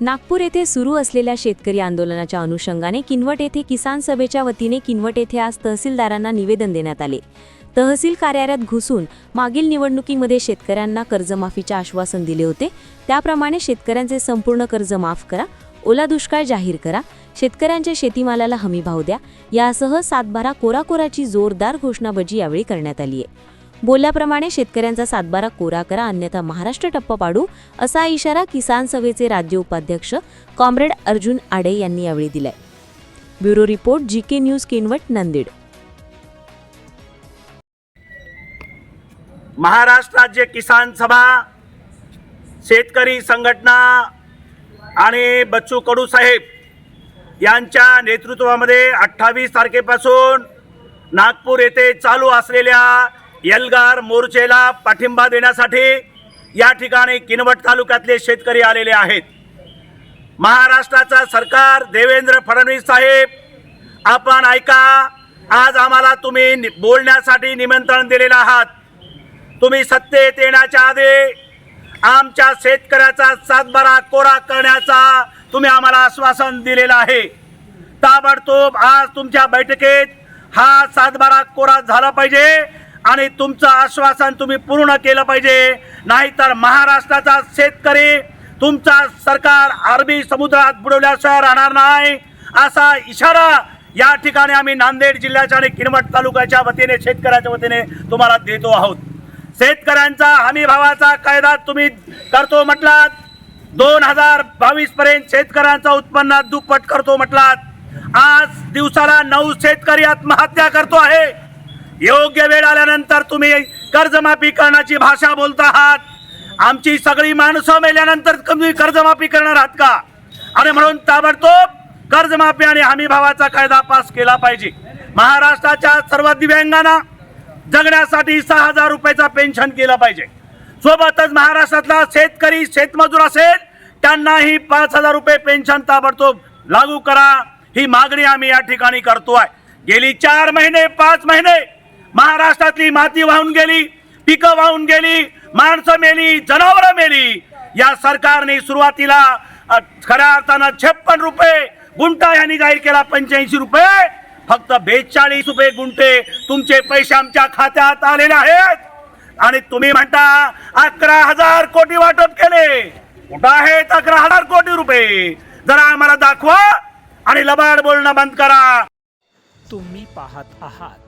नागपूर येथे सुरू असलेल्या शेतकरी आंदोलनाच्या अनुषंगाने किनवट येथे किसान सभेच्या वतीने किनवट येथे आज तहसीलदारांना निवेदन देण्यात आले. तहसील कार्यालयात घुसून मागील निवडणुकीमध्ये शेतकऱ्यांना कर्जमाफीचे आश्वासन दिले होते. त्याप्रमाणे शेतकऱ्यांचे संपूर्ण कर्ज माफ करा ओला दुष्काळ जाहीर करा शेतकऱ्यांच्या शेतीमालाला हमीभाव द्या यासह सातबारा कोराकोराची जोरदार घोषणाबाजी यावेळी करण्यात आली आहे बोलल्याप्रमाणे शेतकऱ्यांचा सातबारा कोरा करा अन्यथा महाराष्ट्र टप्प पाडू असा इशारा किसान सभेचे राज्य उपाध्यक्ष कॉम्रेड अर्जुन आडे यांनी यावेळी दिलाय. Bureau report G K news Kinwat Nanded. Maharashtra Rajya Kisan Sabha शेतकरी संघटना आणि बच्चू कडू साहेब यांच्या नेतृत्वामध्ये अठ्ठावीस तारखेपासून नागपूर येथे चालू असलेल्या एल्गार मोर्चेला पाठिंबा देण्यासाठी या ठिकाणी किनवट तालुक्यातले शेतकरी आलेले आहेत. महाराष्ट्राचा सरकार देवेंद्र फडणवीस साहेब आपण ऐका आज आम्हाला तुम्ही नि- बोलण्यासाठी निमंत्रण दिलेलं आहात. तुम्ही सत्तेत येण्याच्या आधी आमच्या शेतकऱ्याचा सातबारा कोरा करण्याचा तुम्ही आम्हाला आश्वासन दिलेलं आहे. ताबडतोब आज तुमच्या बैठकीत हा सातबारा कोरा झाला पाहिजे. आणि तुमचं आश्वासन तुम्ही पूर्ण केलं पाहिजे. नाहीतर महाराष्ट्राचा शेतकरी तुमचा सरकार अरबी समुद्रात बुडवल्याशिवाय राहणार नाही. असा इशारा या ठिकाणी आम्ही नांदेड जिल्ह्याच्या आणि किनवट तालुक्याच्या वतीने शेतकऱ्याच्या वतीने तुम्हाला देतो आहोत. शेतकऱ्यांचा हमी भावाचा कायदा तुम्ही करतो म्हटलात. दोन हजार बावीस पर्यंत शेतकऱ्यांचा उत्पन्नात दुप्पट करतो म्हटलात. आज दिवसाला नऊ शेतकरी आत्महत्या करतो आहे. योग्य वेळ आल्यानंतर तुम्ही कर्जमाफी करण्याची भाषा बोलत आहात आमची सगळी माणसं मेल्यानंतर तुम्ही कर्जमाफी करणार आहात का? आणि म्हणून ताबडतोब कर्जमाफी आणि हमी भावाचा कायदा पास केला पाहिजे. महाराष्ट्राच्या सर्व दिव्यांगांना जगण्यासाठी सहा हजार रुपयाचा पेन्शन केलं पाहिजे. सोबतच महाराष्ट्रातला शेतकरी शेतमजूर असेल त्यांनाही पाच हजार रुपये पेन्शन ताबडतोब लागू करा. ही मागणी आम्ही या ठिकाणी करतो आहे गेली चार महिने पाच महिने महाराष्ट्रातली माती वाहून गेली पिकं वाहून गेली माणसं मेली जनावरं मेली. या सरकारने सुरुवातीला खऱ्या अर्थानं छप्पन रुपये गुंठा यांनी जाहीर केला पंच्याऐंशी रुपये. फक्त बेचाळीस रुपये गुंठे तुमचे पैसे आमच्या खात्यात आलेले आहेत. आणि तुम्ही म्हणता अकरा हजार कोटी वाटप केले. कुठं आहेत अकरा हजार कोटी रुपये? जरा आम्हाला दाखवा आणि लबाड बोलणं बंद करा. तुम्ही पाहत आहात